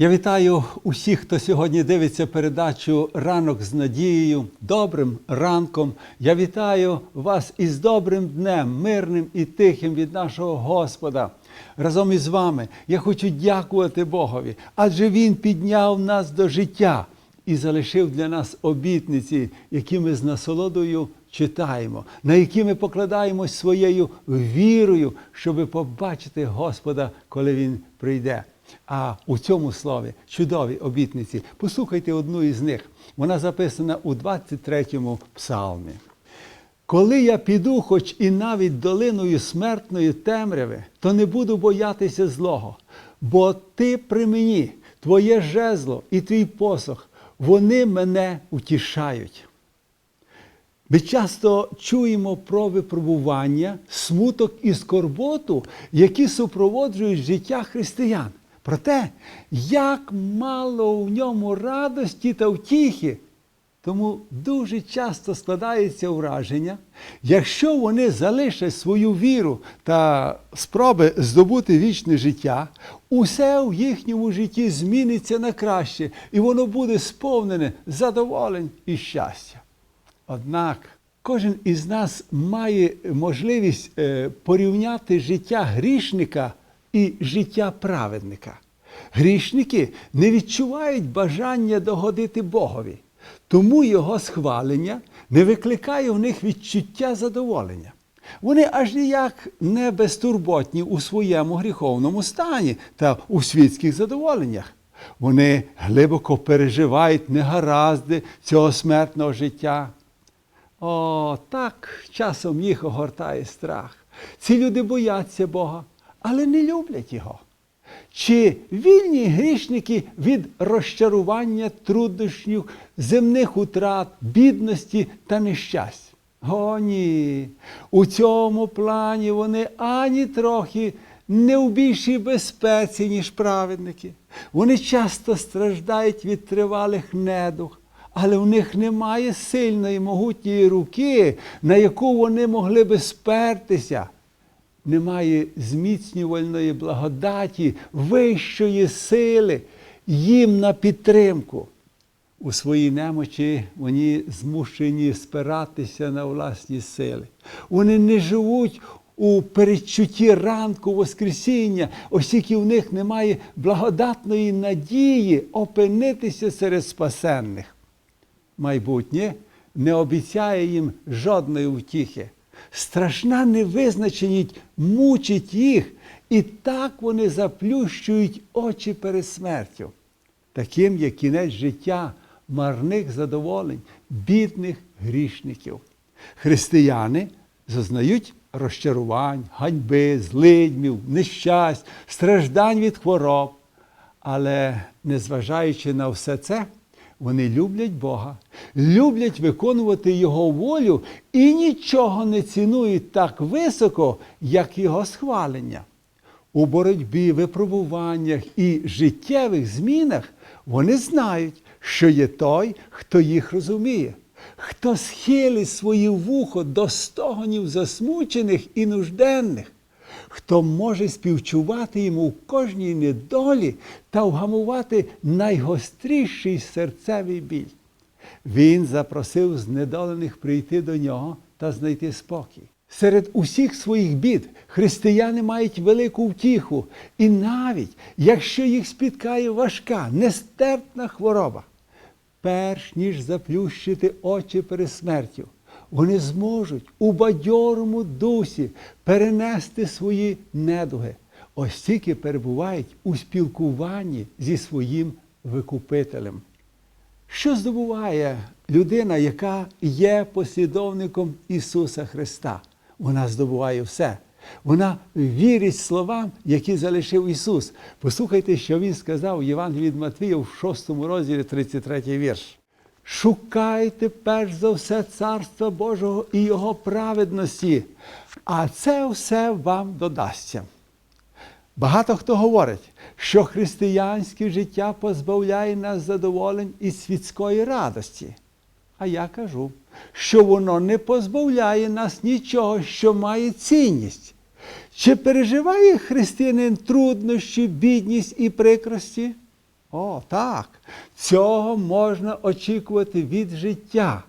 Я вітаю усіх, хто сьогодні дивиться передачу Ранок з надією, добрим ранком. Я вітаю вас із добрим днем, мирним і тихим від нашого Господа. Разом із вами я хочу дякувати Богові, адже Він підняв нас до життя і залишив для нас обітниці, які ми з насолодою читаємо, на які ми покладаємось своєю вірою, щоб побачити Господа, коли Він прийде. А у цьому слові чудові обітниці. Послухайте одну із них. Вона записана у 23-му псалмі. Коли я піду, хоч і навіть долиною смертної темряви, то не буду боятися злого, бо ти при мені, твоє жезло і твій посох, вони мене утішають. Ми часто чуємо про випробування, смуток і скорботу, які супроводжують життя християн. Проте, як мало в ньому радості та втіхи. Тому дуже часто складається враження, якщо вони залишать свою віру та спроби здобути вічне життя, усе в їхньому житті зміниться на краще, і воно буде сповнене задоволень і щастя. Однак кожен із нас має можливість е, порівняти життя грішника і життя праведника. Грішники не відчувають бажання догодити Богові, тому його схвалення не викликає в них відчуття задоволення. Вони аж ніяк не безтурботні у своєму гріховному стані та у світських задоволеннях. Вони глибоко переживають негаразди цього смертного життя. О, так часом їх огортає страх. Ці люди бояться Бога, але не люблять Його. Чи вільні грішники від розчарування труднощів, земних утрат, бідності та нещасть? О, ні. У цьому плані вони ані трохи не в більшій безпеці, ніж праведники. Вони часто страждають від тривалих недух, але в них немає сильної могутньої руки, на яку вони могли би спертися немає зміцнювальної благодаті, вищої сили їм на підтримку. У своїй немочі вони змушені спиратися на власні сили. Вони не живуть у передчутті ранку Воскресіння, оскільки в них немає благодатної надії опинитися серед спасенних. Майбутнє не обіцяє їм жодної втіхи. Страшна невизначеність мучить їх, і так вони заплющують очі перед смертю. Таким є кінець життя марних задоволень, бідних грішників. Християни зазнають розчарувань, ганьби, злидьмів, нещасть, страждань від хвороб. Але незважаючи на все це, вони люблять Бога, люблять виконувати Його волю і нічого не цінують так високо, як Його схвалення. У боротьбі, випробуваннях і життєвих змінах вони знають, що є той, хто їх розуміє, хто схилить своє вухо до стогонів засмучених і нужденних хто може співчувати йому в кожній недолі та вгамувати найгостріший серцевий біль. Він запросив знедолених прийти до нього та знайти спокій. Серед усіх своїх бід християни мають велику втіху, і навіть якщо їх спіткає важка, нестерпна хвороба, перш ніж заплющити очі перед смертю, вони зможуть у бадьорому дусі перенести свої недуги, ось тільки перебувають у спілкуванні зі своїм викупителем. Що здобуває людина, яка є послідовником Ісуса Христа? Вона здобуває все. Вона вірить словам, які залишив Ісус. Послухайте, що Він сказав в Євангелії від Матвія в 6 розділі 33 вірш. Шукайте перш за все Царства Божого і Його праведності, а це все вам додасться. Багато хто говорить, що християнське життя позбавляє нас задоволень і світської радості. А я кажу, що воно не позбавляє нас нічого, що має цінність. Чи переживає християнин труднощі, бідність і прикрості? О, так. Цього можна очікувати від життя.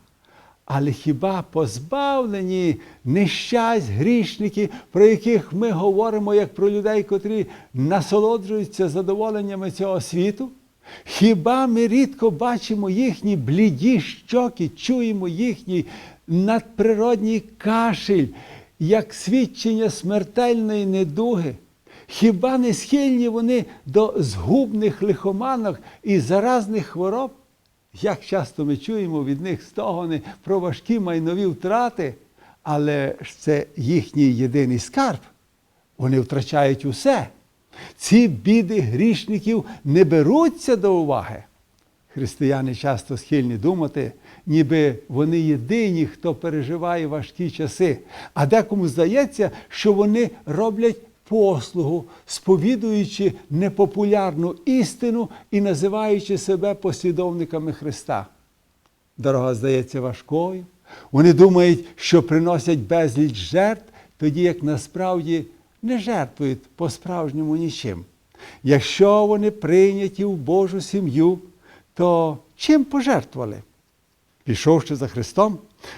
Але хіба позбавлені нещасть грішники, про яких ми говоримо як про людей, котрі насолоджуються задоволеннями цього світу? Хіба ми рідко бачимо їхні бліді щоки, чуємо їхній надприродній кашель, як свідчення смертельної недуги? Хіба не схильні вони до згубних лихоманок і заразних хвороб? Як часто ми чуємо від них стогони про важкі майнові втрати, але ж це їхній єдиний скарб. Вони втрачають усе. Ці біди грішників не беруться до уваги. Християни часто схильні думати, ніби вони єдині, хто переживає важкі часи. А декому здається, що вони роблять послугу, сповідуючи непопулярну істину і називаючи себе послідовниками Христа. Дорога здається важкою. Вони думають, що приносять безліч жертв, тоді як насправді не жертвують по-справжньому нічим. Якщо вони прийняті в Божу сім'ю, то чим пожертвували? Пішовши за Христом,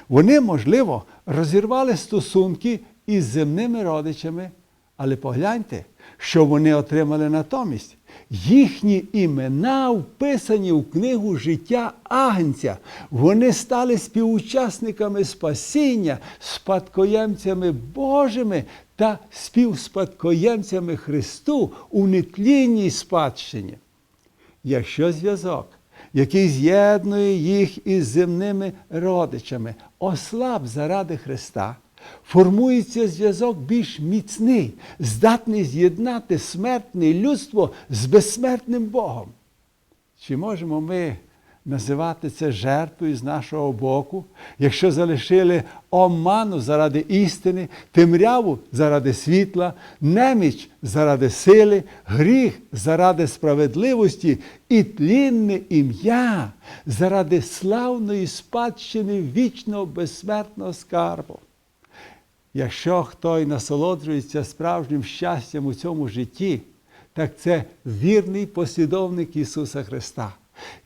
вони, можливо, розірвали стосунки із земними родичами, але погляньте, що вони отримали натомість. Їхні імена вписані в книгу життя Агнця. Вони стали співучасниками спасіння, спадкоємцями Божими та співспадкоємцями Христу у нетлінній спадщині. Якщо зв'язок, який з'єднує їх із земними родичами, ослаб заради Христа, формується зв'язок більш міцний, здатний з'єднати смертне людство з безсмертним Богом. Чи можемо ми називати це жертвою з нашого боку, якщо залишили оману заради істини, темряву заради світла, неміч заради сили, гріх заради справедливості і тлінне ім'я заради славної спадщини вічного безсмертного скарбу? Якщо хто й насолоджується справжнім щастям у цьому житті, так це вірний послідовник Ісуса Христа.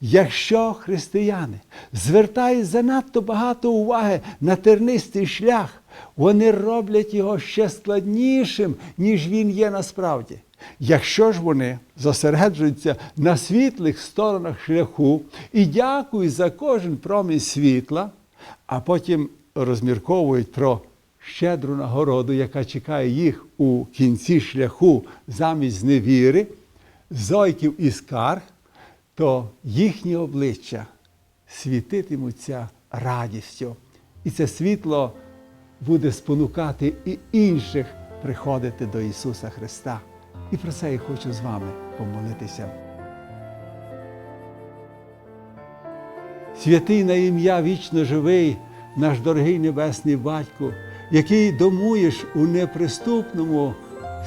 Якщо християни звертають занадто багато уваги на тернистий шлях, вони роблять його ще складнішим, ніж він є насправді. Якщо ж вони зосереджуються на світлих сторонах шляху і дякують за кожен промінь світла, а потім розмірковують про щедру нагороду, яка чекає їх у кінці шляху замість зневіри, зойків і скарг, то їхні обличчя світитимуться радістю. І це світло буде спонукати і інших приходити до Ісуса Христа. І про це я хочу з вами помолитися. Святий на ім'я вічно живий, наш дорогий Небесний Батько, який домуєш у неприступному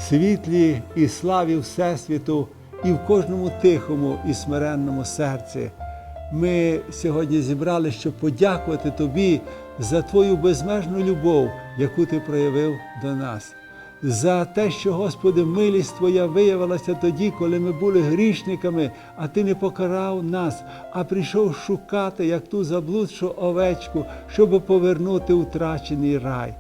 світлі і славі Всесвіту і в кожному тихому і смиренному серці. Ми сьогодні зібрали, щоб подякувати Тобі за Твою безмежну любов, яку Ти проявив до нас. За те, що, Господи, милість Твоя виявилася тоді, коли ми були грішниками, а Ти не покарав нас, а прийшов шукати, як ту заблудшу овечку, щоб повернути втрачений рай.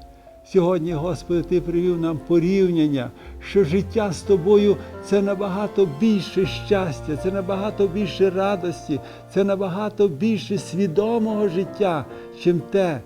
Сьогодні, Господи, Ти привів нам порівняння, що життя з Тобою це набагато більше щастя, це набагато більше радості, це набагато більше свідомого життя, чим те,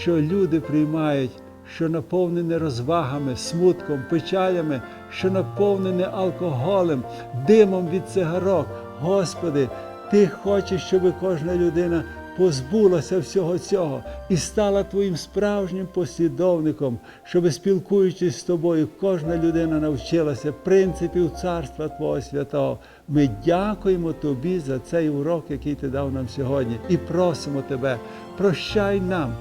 що люди приймають, що наповнене розвагами, смутком, печалями, що наповнене алкоголем, димом від цигарок. Господи, Ти хочеш, щоб кожна людина позбулася всього цього і стала твоїм справжнім послідовником, щоб, спілкуючись з тобою, кожна людина навчилася принципів Царства Твого Святого. Ми дякуємо Тобі за цей урок, який ти дав нам сьогодні, і просимо Тебе, прощай нам,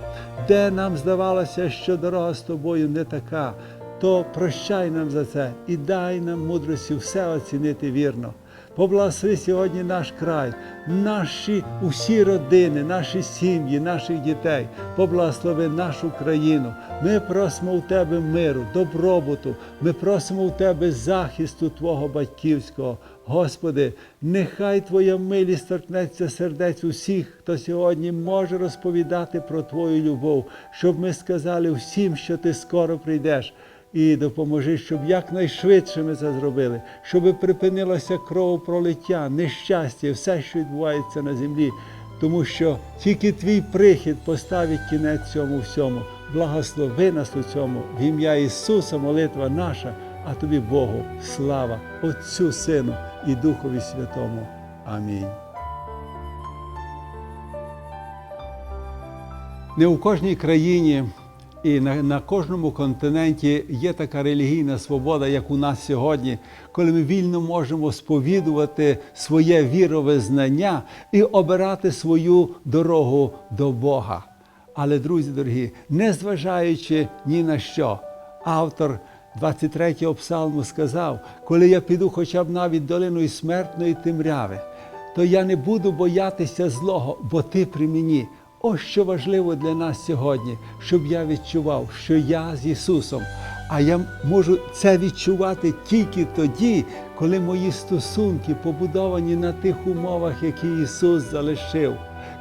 де нам здавалося, що дорога з тобою не така, то прощай нам за це і дай нам мудрості все оцінити вірно. Поблагослови сьогодні наш край, наші усі родини, наші сім'ї, наших дітей. Поблагослови нашу країну. Ми просимо у Тебе миру, добробуту. Ми просимо у Тебе захисту Твого батьківського. Господи, нехай Твоя милість торкнеться сердець усіх, хто сьогодні може розповідати про Твою любов, щоб ми сказали всім, що Ти скоро прийдеш. І допоможи, щоб якнайшвидше ми це зробили, щоб припинилося кровопролиття, нещастя, все, що відбувається на землі, тому що тільки твій прихід поставить кінець цьому всьому. Благослови нас у цьому в ім'я Ісуса, молитва наша, а тобі Богу, слава Отцю, Сину і Духові Святому. Амінь. Не у кожній країні і на, на кожному континенті є така релігійна свобода, як у нас сьогодні, коли ми вільно можемо сповідувати своє вірове знання і обирати свою дорогу до Бога. Але, друзі дорогі, незважаючи ні на що, автор 23-го псалму сказав: коли я піду хоча б навіть долиною смертної темряви, то я не буду боятися злого, бо ти при мені. Ось що важливо для нас сьогодні, щоб я відчував, що я з Ісусом. А я можу це відчувати тільки тоді, коли мої стосунки побудовані на тих умовах, які Ісус залишив.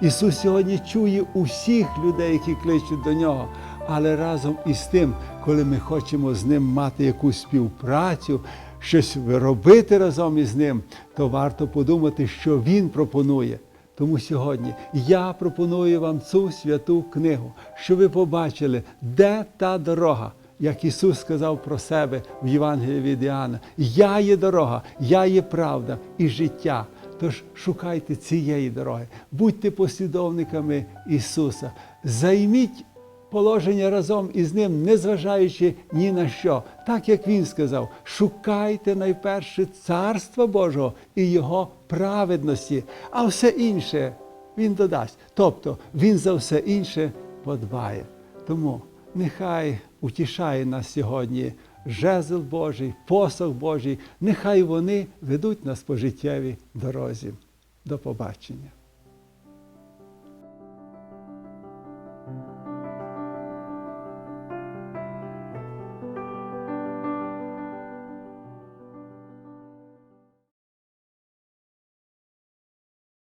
Ісус сьогодні чує усіх людей, які кличуть до нього. Але разом із тим, коли ми хочемо з ним мати якусь співпрацю, щось робити разом із ним, то варто подумати, що Він пропонує. Тому сьогодні я пропоную вам цю святу книгу, щоб ви побачили, де та дорога, як Ісус сказав про себе в Євангелії від Іоанна. Я є дорога, я є правда і життя. Тож шукайте цієї дороги, будьте послідовниками Ісуса, займіть положення разом із Ним, незважаючи ні на що. Так як Він сказав, шукайте найперше Царства Божого і Його праведності, а все інше Він додасть. Тобто Він за все інше подбає. Тому нехай утішає нас сьогодні жезл Божий, посох Божий, нехай вони ведуть нас по життєвій дорозі. До побачення.